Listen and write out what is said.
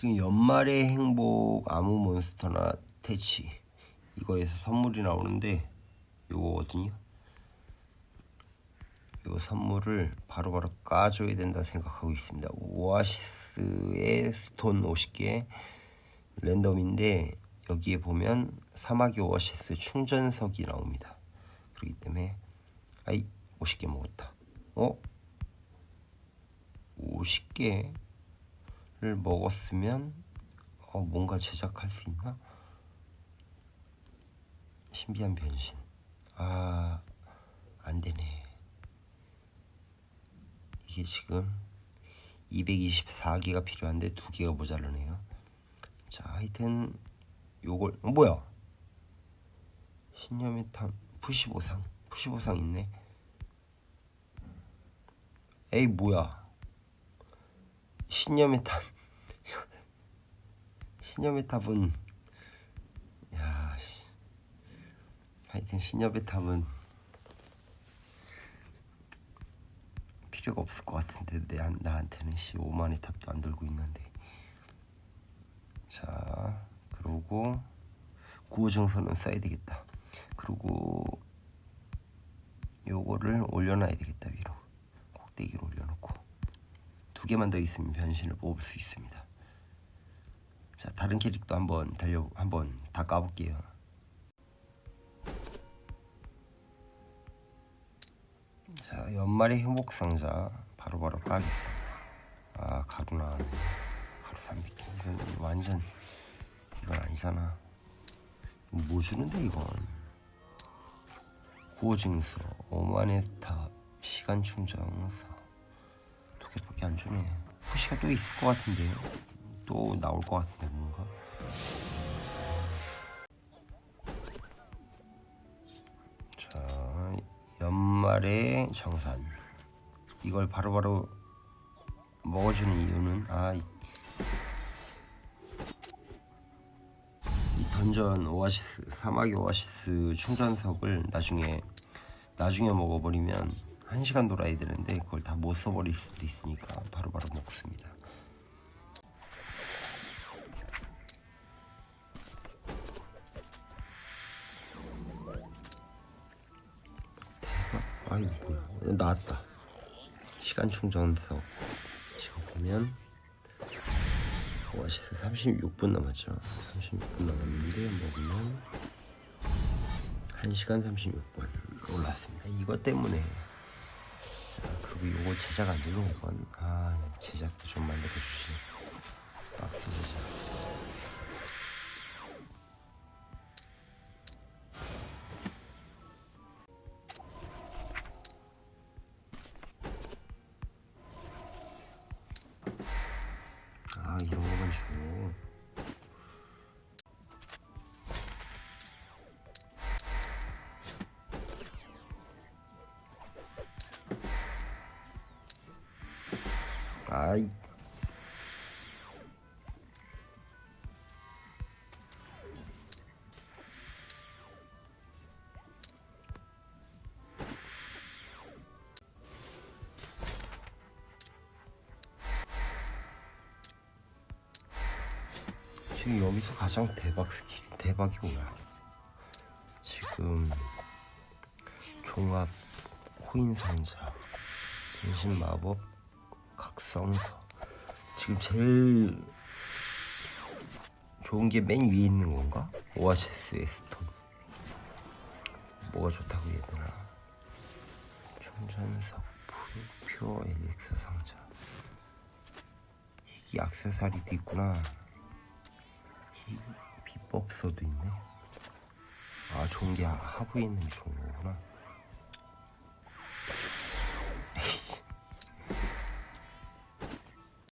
지금 연말의 행복 아무 몬스터나 퇴치 이거에서 선물이 나오는데 요거거든요. 요 선물을 바로바로 까줘야 된다 생각하고 있습니다. 오아시스의 스톤 50개 랜덤인데 여기에 보면 사마귀 오아시스 충전석이 나옵니다. 그렇기 때문에 아이 50개 먹었다. 어? 50개 를 먹었으면 어, 뭔가 제작할 수 있나? 신비한 변신. 아, 안 되네. 이게 지금 224개가 필요한데 두 개가 모자라네요. 자, 하여튼 요걸 어, 뭐야? 신념의 탐 푸시보상 푸시보상 있네. 에이 뭐야? 신념의 탑 신념의 탑은 야 씨. 하여튼 신념의 탑은 필요가 없을 것 같은데 내 나한테는 씨 5만의 탑도 안 들고 있는데 자 그러고 구호정선은 써야 되겠다 그리고 요거를 올려놔야 되겠다 위로 꼭대기로 올려놓고 두 개만 더 있으면 변신을 뽑을 수 있습니다. 자 다른 캐릭터 한번 달려 한번 다 까볼게요. 자 연말의 행복 상자 바로바로 까겠습니다. 아 가루 나왔네. 가루 300개 이건 완전 이건 아니잖아. 뭐 주는데 이건 구호증서 오마네탑 시간 충전서 두 개밖에 안 주네. 푸시가 또 있을 것 같은데요. 또 나올 것 같은데 뭔가. 자 연말의 정산 이걸 바로 바로 먹어주는 이유는 아. 이, 이 던전 오아시스 사막의 오아시스 충전석을 나중에 나중에 먹어버리면 한 시간 돌아야 되는데 그걸 다 못 써버릴 수도 있으니까 바로바로 먹습니다. 아이 뭐야 나왔다. 시간 충전석 지금 보면 오아시스 36분 남았죠. 36분 남았는데 먹으면 1시간 36분 올랐습니다. 이것 때문에 자 그리고 이거 제작 안 되는 건 아, 제작도 좀 만들어 주시. 박스 제작. 아 이런 거만 주고 아이 지금 여기서 가장 대박 스킬 대박이 뭐야? 지금 종합 코인 상자 변신 마법 각성서 지금 제일 좋은 게 맨 위에 있는 건가? 오아시스의 스톤 뭐가 좋다고 되나? 충전석 퓨- 퓨어 엘릭스 상자 희귀 액세서리도 있구나 희 비법서도 있네. 아 좋은 게 하부에 있는 거구나